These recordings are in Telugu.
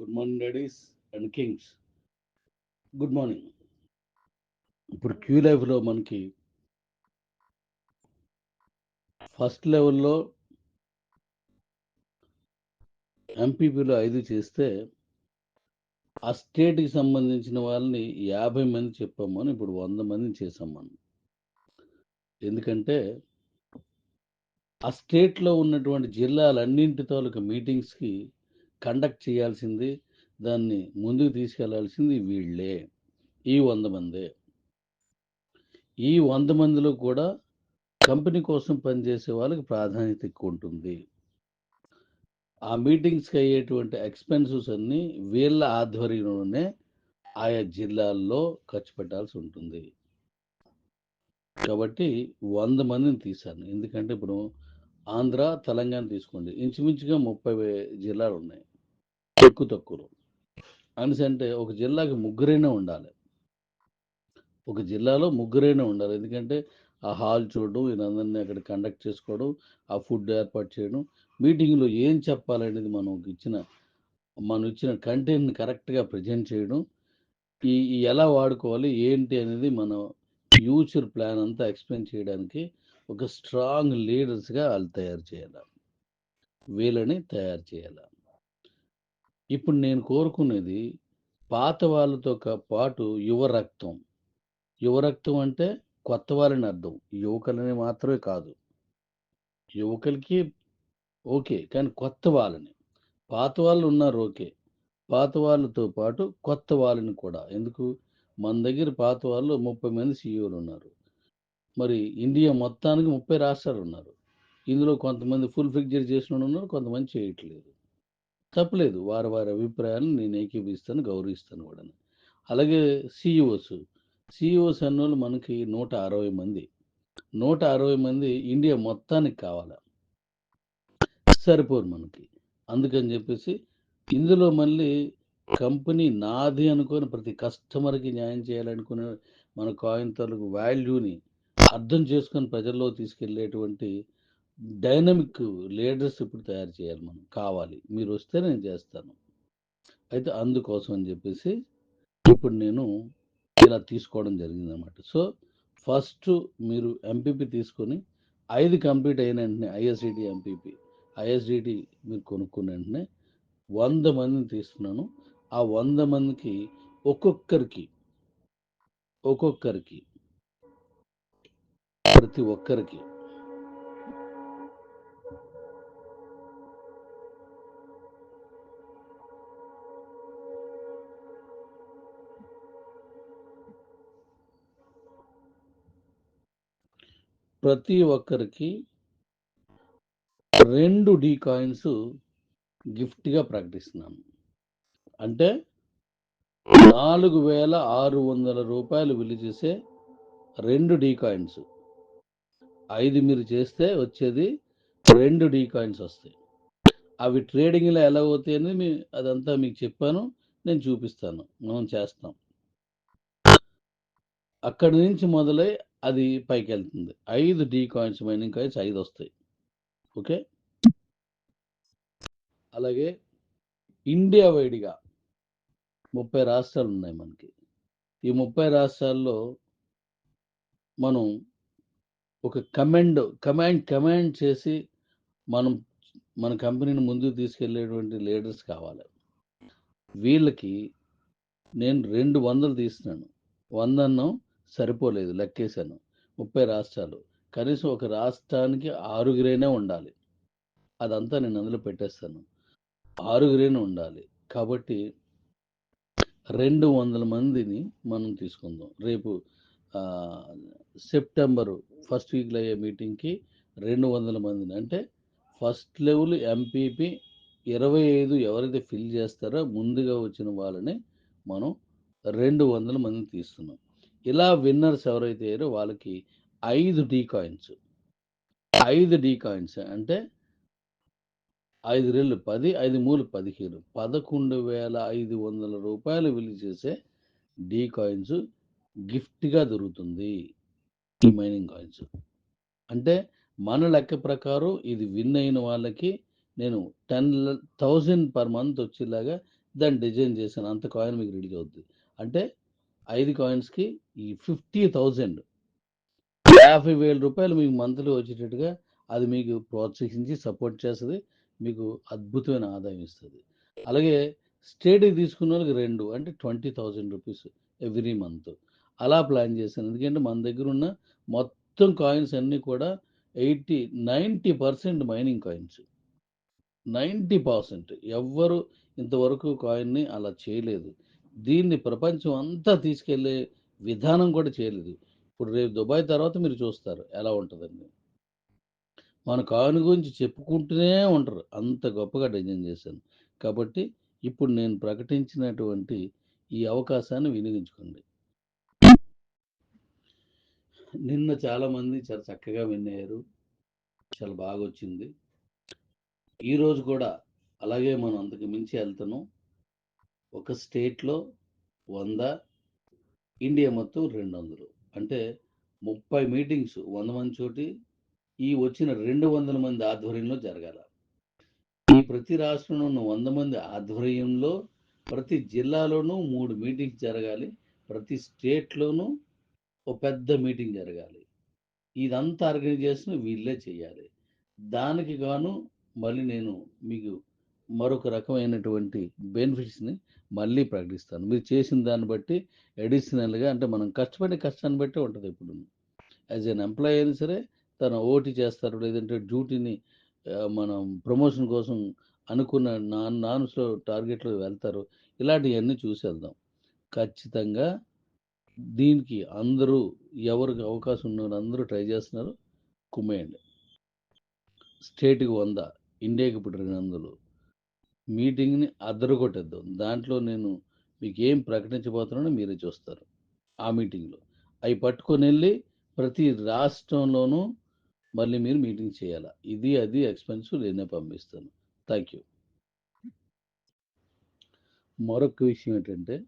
Good morning ladies and kings. Good morning. ఇప్పుడు క్యూ లైఫ్లో మనకి ఫస్ట్ లెవెల్లో ఎంపీపీలో ఐదు చేస్తే ఆ స్టేట్కి సంబంధించిన వాళ్ళని యాభై మంది చెప్పామని ఇప్పుడు వంద మందిని చేసాం మనం. ఎందుకంటే ఆ స్టేట్లో ఉన్నటువంటి జిల్లాలన్నింటి ఒక మీటింగ్స్కి కండక్ట్ చేయాల్సింది దాన్ని ముందుకు తీసుకెళ్ళాల్సింది వీళ్ళే. ఈ వంద మందే. ఈ వంద మందిలో కూడా కంపెనీ కోసం పనిచేసే వాళ్ళకి ప్రాధాన్యత ఎక్కువ ఉంటుంది. ఆ మీటింగ్స్కి అయ్యేటువంటి ఎక్స్పెన్సెస్ అన్నీ వీళ్ళ ఆధ్వర్యంలోనే ఆయా జిల్లాల్లో ఖర్చు పెట్టాల్సి ఉంటుంది. కాబట్టి వంద మందిని తీశాను. ఎందుకంటే ఇప్పుడు ఆంధ్ర తెలంగాణ తీసుకోండి. ఇంచుమించుగా ముప్పై జిల్లాలు ఉన్నాయి ఎక్కువ తక్కువ అంటే ఒక జిల్లాకి ముగ్గురైనా ఉండాలి. ఒక జిల్లాలో ముగ్గురైనా ఉండాలి. ఎందుకంటే ఆ హాల్ చూడడం వీళ్ళందరినీ అక్కడ కండక్ట్ చేసుకోవడం ఆ ఫుడ్ ఏర్పాటు చేయడం మీటింగ్లో ఏం చెప్పాలనేది మనం ఇచ్చిన మనం ఇచ్చిన కంటెంట్ని కరెక్ట్గా ప్రజెంట్ చేయడం ఈ ఎలా వాడుకోవాలి ఏంటి అనేది మనం ఫ్యూచర్ ప్లాన్ అంతా ఎక్స్ప్లెయిన్ చేయడానికి ఒక స్ట్రాంగ్ లీడర్స్గా వాళ్ళు తయారు చేయాలి. వీళ్ళని తయారు చేయాలి. ఇప్పుడు నేను కోరుకునేది పాత వాళ్ళతో పాటు యువ రక్తం. యువ రక్తం అంటే కొత్త వాళ్ళని అర్థం. యువకులని మాత్రమే కాదు. యువకులకి ఓకే కానీ కొత్త వాళ్ళని. పాత వాళ్ళు ఉన్నారు ఓకే. పాత వాళ్ళతో పాటు కొత్త వాళ్ళని కూడా. ఎందుకు? మన దగ్గర పాత వాళ్ళు ముప్పై మంది సీఈఓలు ఉన్నారు. మరి ఇండియా మొత్తానికి ముప్పై రాష్ట్రాలు ఉన్నారు. ఇందులో కొంతమంది ఫుల్ ఫిక్చర్ చేసిన ఉన్నారు కొంతమంది చేయట్లేదు. తప్పలేదు. వారి వారి అభిప్రాయాలను నేను ఏకీపిస్తాను గౌరవిస్తాను కూడా అలాగే సిఇఓస్ సిఇఓస్ అన్నోళ్ళు మనకి నూట అరవై మంది. నూట అరవై మంది ఇండియా మొత్తానికి కావాలి. సరిపోరు మనకి. అందుకని చెప్పేసి ఇందులో మళ్ళీ కంపెనీ నాది అనుకుని ప్రతి కస్టమర్కి న్యాయం చేయాలనుకునే మన కాయిన్ తాలూకు వాల్యూని అర్థం చేసుకొని ప్రజల్లో తీసుకెళ్ళేటువంటి డైనమిక్ లీడర్స్ ఇప్పుడు తయారు చేయాలి మనం? కావాలి. మీరు వస్తే నేను చేస్తాను. అయితే అందుకోసం అని చెప్పేసి ఇప్పుడు నేను ఇలా తీసుకోవడం జరిగింది అనమాట సో ఫస్ట్ మీరు ఎంపీపీ తీసుకొని ఐదు కంప్లీట్ అయిన వెంటనే ఐఎస్డిటి ఎంపీపీ ఐఎస్డిటి మీరు కొనుక్కున్న వెంటనే వంద మందిని తీసుకున్నాను. ఆ వంద మందికి ఒక్కొక్కరికి ఒక్కొక్కరికి ప్రతి ఒక్కరికి ప్రతి ఒక్కరికి రెండు డీ కాయిన్స్ గిఫ్ట్గా ప్రకటిస్తున్నాను అంటే నాలుగు వేల ఆరు వందల రూపాయలు విలువ చేసే రెండు డీ కాయిన్స్ ఐదు మీరు చేస్తే వచ్చేది రెండు డీ కాయిన్స్ వస్తాయి. అవి ట్రేడింగ్లో ఎలా అవుతాయి అనేది మీ అదంతా మీకు చెప్పాను నేను చూపిస్తాను. మనం చేస్తాం. అక్కడి నుంచి మొదలై అది పైకి వెళ్తుంది ఐదు డీ కాయిన్స్ మైనింగ్ కాయిన్స్ ఐదు వస్తాయి. ఓకే? అలాగే ఇండియా వైడ్గా ముప్పై రాష్ట్రాలు ఉన్నాయి మనకి. ఈ ముప్పై రాష్ట్రాల్లో మనం ఒక కమాండ్ కమాండ్ కమాండ్ చేసి మనం మన కంపెనీని ముందుకు తీసుకెళ్ళేటువంటి లీడర్స్ కావాలి. వీళ్ళకి నేను రెండు వందలు తీస్తున్నాను. వందన్నం సరిపోలేదు లెక్కేశాను. ముప్పై రాష్ట్రాలు. కనీసం ఒక రాష్ట్రానికి ఆరుగురైనా ఉండాలి. అదంతా నేను అందులో పెట్టేస్తాను. ఆరుగురైనా ఉండాలి. కాబట్టి రెండు వందల మందిని మనం తీసుకుందాం. రేపు సెప్టెంబరు ఫస్ట్ వీక్లో అయ్యే మీటింగ్కి రెండు వందల మందిని. అంటే ఫస్ట్ లెవెల్ ఎంపీపీ ఇరవై ఐదు ఎవరైతే ఫిల్ చేస్తారో ముందుగా వచ్చిన వాళ్ళని మనం రెండు వందల మందిని తీస్తున్నాం. ఇలా విన్నర్స్ ఎవరైతే అయ్యారో వాళ్ళకి ఐదు డీ కాయిన్స్. ఐదు డీ కాయిన్స్ అంటే ఐదు రెళ్ళు పది ఐదు మూడు పదిహేను. పదకొండు వేల ఐదు వందల రూపాయలు విలువ చేసే డీ కాయిన్స్ గిఫ్ట్గా దొరుకుతుంది. ఈ మైనింగ్ కాయిన్స్. అంటే మన లెక్క ప్రకారం ఇది విన్ అయిన వాళ్ళకి నేను టెన్ థౌజండ్ పర్ మంత్ వచ్చేలాగా దాన్ని డిజైన్ చేశాను. అంత కాయిన్ మీకు రెడీ అవుతుంది అంటే ఐదు కాయిన్స్కి ఈ ఫిఫ్టీ థౌజండ్ యాభై వేల రూపాయలు మీకు మంత్లీ వచ్చేటట్టుగా అది మీకు ప్రోత్సహించి సపోర్ట్ చేస్తుంది మీకు అద్భుతమైన ఆదాయం ఇస్తుంది. అలాగే స్టేట్కి తీసుకున్న వాళ్ళకి రెండు అంటే twenty thousand rupees every month అలా ప్లాన్ చేశాను. ఎందుకంటే మన దగ్గర ఉన్న మొత్తం కాయిన్స్ అన్నీ కూడా eighty ninety percent mining coins ninety percent. ఎవ్వరు ఇంతవరకు కాయిన్ని అలా చేయలేదు. దీన్ని ప్రపంచం అంతా తీసుకెళ్ళే విధానం కూడా చేయలేదు. ఇప్పుడు రేపు దుబాయ్ తర్వాత మీరు చూస్తారు ఎలా ఉంటుందండి మన కాను గురించి చెప్పుకుంటూనే ఉంటారు అంత గొప్పగా డిజైన్ చేశాను. కాబట్టి ఇప్పుడు నేను ప్రకటించినటువంటి ఈ అవకాశాన్ని వినియోగించుకోండి. నిన్న చాలామంది చాలా చక్కగా విన్నారు చాలా బాగా వచ్చింది. ఈరోజు కూడా అలాగే మనం అంతకు మించి వెళ్తున్నాం. ఒక స్టేట్లో వంద ఇండియా మొత్తం రెండు వందలు అంటే ముప్పై మీటింగ్స్ వంద మంది చోటి ఈ వచ్చిన రెండు వందల మంది ఆధ్వర్యంలో జరగాల. ఈ ప్రతి రాష్ట్రంలో ఉన్న వంద మంది ఆధ్వర్యంలో ప్రతి జిల్లాలోనూ మూడు మీటింగ్స్ జరగాలి. ప్రతి స్టేట్లోనూ ఒక పెద్ద మీటింగ్ జరగాలి. ఇదంతా ఆర్గనైజేషన్ వీళ్ళే చేయాలి. దానికి గాను మళ్ళీ నేను మీకు మరొక రకమైనటువంటి బెనిఫిట్స్ని మళ్ళీ ప్రకటిస్తాను. మీరు చేసిన దాన్ని బట్టి అడిషనల్గా అంటే మనం కష్టపడే కష్టాన్ని బట్టి ఉంటుంది ఇప్పుడు. యాజ్ ఎన్ ఎంప్లాయీ అయినా సరే తన ఓటీ చేస్తారు లేదంటే డ్యూటీని మనం ప్రమోషన్ కోసం అనుకున్న నాన్ నాన్స్లో టార్గెట్లో వెళ్తారు ఇలాంటివన్నీ చూసి వెళ్దాం. ఖచ్చితంగా దీనికి అందరూ ఎవరికి అవకాశం ఉన్నారు అందరూ ట్రై చేస్తున్నారు. కుమ్మేయండి. స్టేట్కి వంద ఇండియాకి ఇప్పుడు రెండు వందలు. మీటింగ్ని అద్దరగొట్టేద్దాం దాంట్లో నేను మీకు ఏం ప్రకటించబోతున్నానో మీరే చూస్తారు. ఆ మీటింగ్లో. అవి పట్టుకొని వెళ్ళి ప్రతి రాష్ట్రంలోనూ మళ్ళీ మీరు మీటింగ్ చేయాలి? ఇది అది ఎక్స్పెన్సివ్ నేనే పంపిస్తాను. Thank you. మరొక విషయం ఏంటంటే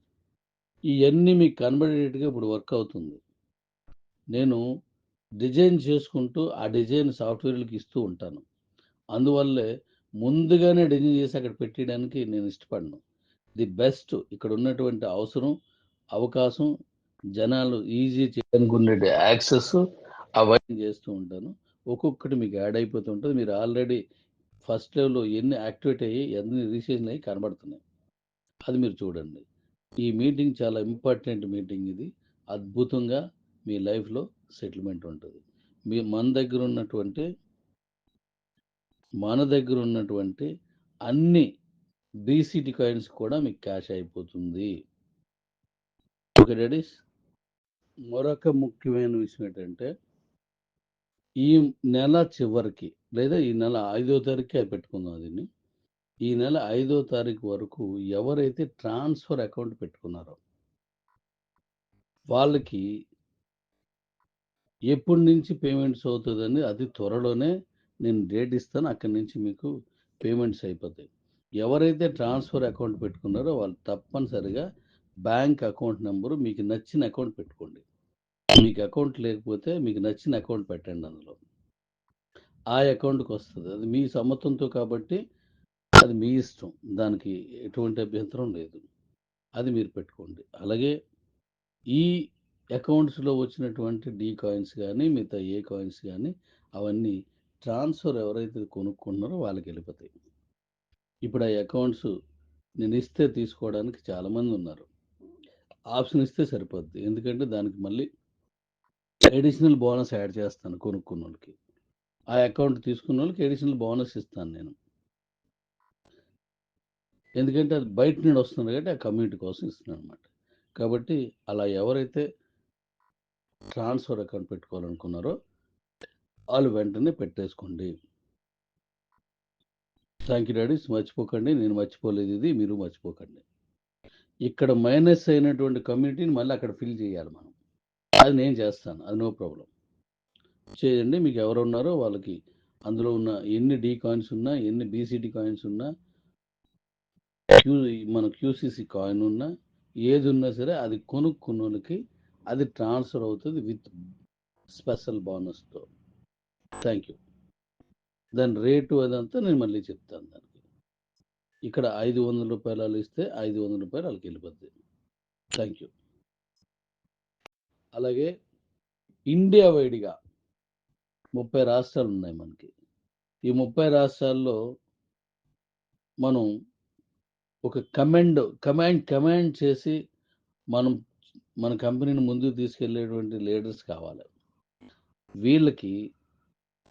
ఇవన్నీ మీకు కనబడేటట్టుగా ఇప్పుడు వర్క్ అవుతుంది. నేను డిజైన్ చేసుకుంటూ ఆ డిజైన్ సాఫ్ట్వేర్లకు ఇస్తూ ఉంటాను. అందువల్లే ముందుగానే డిజైన్ చేసి అక్కడ పెట్టడానికి నేను ఇష్టపడను. ది బెస్ట్ ఇక్కడ ఉన్నటువంటి అవసరం అవకాశం జనాలు ఈజీ చేయడానికి ఉండే యాక్సెస్ అవన్నీ చేస్తూ ఉంటాను. ఒక్కొక్కటి మీకు యాడ్ అయిపోతూ ఉంటుంది. మీరు ఆల్రెడీ ఫస్ట్ లెవెల్లో ఎన్ని యాక్టివేట్ అయ్యి ఎన్ని రీసెషన్ అయ్యి కనబడుతున్నాయి. అది మీరు చూడండి. ఈ మీటింగ్ చాలా ఇంపార్టెంట్ మీటింగ్ ఇది. అద్భుతంగా మీ లైఫ్లో సెటిల్మెంట్ ఉంటుంది. మీ మన దగ్గర ఉన్నటువంటి మన దగ్గర ఉన్నటువంటి అన్ని బీసీటీ కాయిన్స్ కూడా మీకు క్యాష్ అయిపోతుంది. Okay daddies. మరొక ముఖ్యమైన విషయం ఏంటంటే ఈ నెల చివరికి లేదా ఈ నెల ఐదో తారీఖు పెట్టుకుందాం దీన్ని. ఈ నెల ఐదో తారీఖు వరకు ఎవరైతే ట్రాన్స్ఫర్ అకౌంట్ పెట్టుకున్నారో వాళ్ళకి ఎప్పటి నుంచి పేమెంట్స్ అవుతుందని అది త్వరలోనే నేను డేట్ ఇస్తాను అక్కడి నుంచి మీకు పేమెంట్స్ అయిపోతాయి. ఎవరైతే ట్రాన్స్ఫర్ అకౌంట్ పెట్టుకున్నారో వాళ్ళు తప్పనిసరిగా బ్యాంక్ అకౌంట్ నెంబరు మీకు నచ్చిన అకౌంట్ పెట్టుకోండి. మీకు అకౌంట్ లేకపోతే మీకు నచ్చిన అకౌంట్ పెట్టండి అందులో. ఆ అకౌంట్కి వస్తుంది. అది మీ సమ్మతంతో కాబట్టి అది మీ ఇష్టం. దానికి ఎటువంటి అభ్యంతరం లేదు. అది మీరు పెట్టుకోండి. అలాగే ఈ అకౌంట్స్లో వచ్చినటువంటి డీ కాయిన్స్ కానీ మిగతా ఏ కాయిన్స్ కానీ అవన్నీ ట్రాన్స్ఫర్ ఎవరైతే కొనుక్కున్నారో వాళ్ళకి వెళ్ళిపోతాయి. ఇప్పుడు ఆ అకౌంట్స్ నేను ఇస్తే తీసుకోవడానికి చాలామంది ఉన్నారు. ఆప్షన్ ఇస్తే సరిపోద్ది. ఎందుకంటే దానికి మళ్ళీ అడిషనల్ బోనస్ యాడ్ చేస్తాను కొనుక్కున్న వాళ్ళకి. ఆ అకౌంట్ తీసుకున్న వాళ్ళకి అడిషనల్ బోనస్ ఇస్తాను నేను. ఎందుకంటే అది బయట నుండి వస్తుంది కాబట్టి ఆ కమ్యూనిటీ కోసం ఇస్తున్నాను అనమాట కాబట్టి అలా ఎవరైతే ట్రాన్స్ఫర్ అకౌంట్ పెట్టుకోవాలనుకున్నారో వాళ్ళు వెంటనే పెట్టేసుకోండి. థ్యాంక్ యూ డాడీస్ మర్చిపోకండి నేను మర్చిపోలేదు ఇది మీరు మర్చిపోకండి. ఇక్కడ మైనస్ అయినటువంటి కమ్యూనిటీని మళ్ళీ అక్కడ ఫిల్ చేయాలి మనం. అది నేను చేస్తాను అది నో ప్రాబ్లం. చేయండి మీకు ఎవరు ఉన్నారో వాళ్ళకి అందులో ఉన్న ఎన్ని డీ కాయిన్స్ ఉన్నా ఎన్ని బీసీడీ కాయిన్స్ ఉన్నా క్యూ మన క్యూసీసీ కాయిన్ ఉన్నా ఏది ఉన్నా సరే అది కొనుక్కున్న వాళ్ళకి అది ట్రాన్స్ఫర్ అవుతుంది విత్ స్పెషల్ బోనస్తో. Thank you. దాని రేటు అదంతా నేను మళ్ళీ చెప్తాను దానికి. ఇక్కడ ఐదు వందల రూపాయలు వాళ్ళు ఇస్తే ఐదు వందల రూపాయలు వాళ్ళకి వెళ్ళిపోద్ది. Thank you. అలాగే ఇండియా వైడ్గా ముప్పై రాష్ట్రాలు ఉన్నాయి మనకి. ఈ ముప్పై రాష్ట్రాల్లో మనం ఒక కమాండ్ కమాండ్ కమాండ్ చేసి మనం మన కంపెనీని ముందుకు తీసుకెళ్ళేటువంటి లీడర్స్ కావాలి. వీళ్ళకి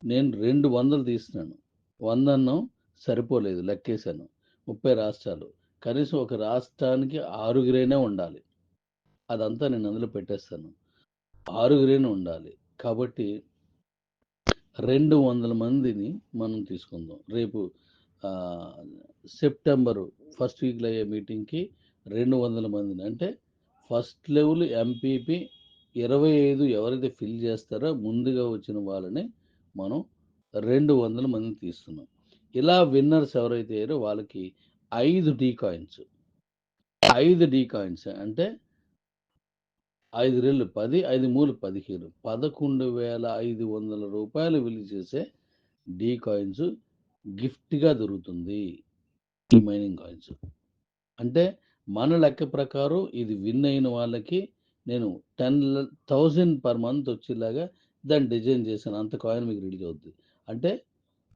నేను రెండు వందలు తీసినాను. వంద అన్నం సరిపోలేదు లెక్కేశాను. ముప్పై రాష్ట్రాలు. కనీసం ఒక రాష్ట్రానికి ఆరుగురైనా ఉండాలి. అదంతా నేను అందులో పెట్టేస్తాను. ఆరుగురైనా ఉండాలి. కాబట్టి రెండు వందల మందిని మనం తీసుకుందాం. రేపు సెప్టెంబరు ఫస్ట్ వీక్లో అయ్యే మీటింగ్కి రెండు వందల మందిని. అంటే ఫస్ట్ లెవెల్ ఎంపీపీ ఇరవై ఐదు ఎవరైతే ఫిల్ చేస్తారో ముందుగా వచ్చిన వాళ్ళని మనం రెండు వందల మందిని తీస్తున్నాం. ఇలా విన్నర్స్ ఎవరైతే అయ్యారో వాళ్ళకి ఐదు డీ కాయిన్స్. ఐదు డీ కాయిన్స్ అంటే ఐదు రెళ్ళు పది ఐదు మూడు పదిహేను పదకొండు వేల ఐదు వందల రూపాయలు విలువ చేసే డీ కాయిన్స్ గిఫ్ట్గా దొరుకుతుంది. ఈ మైనింగ్ కాయిన్స్. అంటే మన లెక్క ప్రకారం ఇది విన్ అయిన వాళ్ళకి నేను టెన్ థౌజండ్ పర్ మంత్ వచ్చేలాగా దాన్ని డిజైన్ చేశాను. అంత కాయిన్ మీకు రెడీ అవుద్ది. అంటే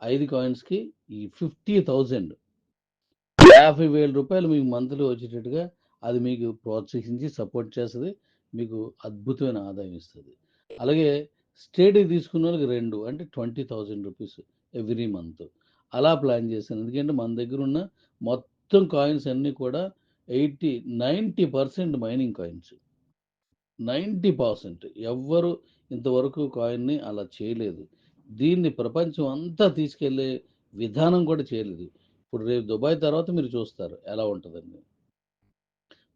ఐదు కాయిన్స్కి ఈ ఫిఫ్టీ థౌజండ్. యాభై వేల రూపాయలు మీకు మంత్లీ వచ్చేటట్టుగా అది మీకు ప్రోత్సహించి సపోర్ట్ చేస్తుంది. మీకు అద్భుతమైన ఆదాయం ఇస్తుంది. అలాగే స్టేట్కి తీసుకున్న వాళ్ళకి రెండు అంటే twenty thousand rupees every month. అలా ప్లాన్ చేశాను. ఎందుకంటే మన దగ్గర ఉన్న మొత్తం కాయిన్స్ అన్నీ కూడా eighty ninety percent mining coins. Ninety percent ఎవ్వరు ఇంతవరకు కాయిన్ని అలా చేయలేదు. దీన్ని ప్రపంచం అంతా తీసుకెళ్ళే విధానం కూడా చేయలేదు. ఇప్పుడు రేపు దుబాయ్ తర్వాత మీరు చూస్తారు ఎలా ఉంటుందండి.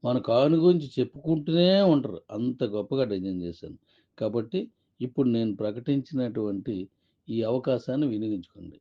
మన కాయిన్ గురించి చెప్పుకుంటూనే ఉంటారు. అంత గొప్పగా డిజైన్ చేశాను. కాబట్టి ఇప్పుడు నేను ప్రకటించినటువంటి ఈ అవకాశాన్ని వినియోగించుకోండి.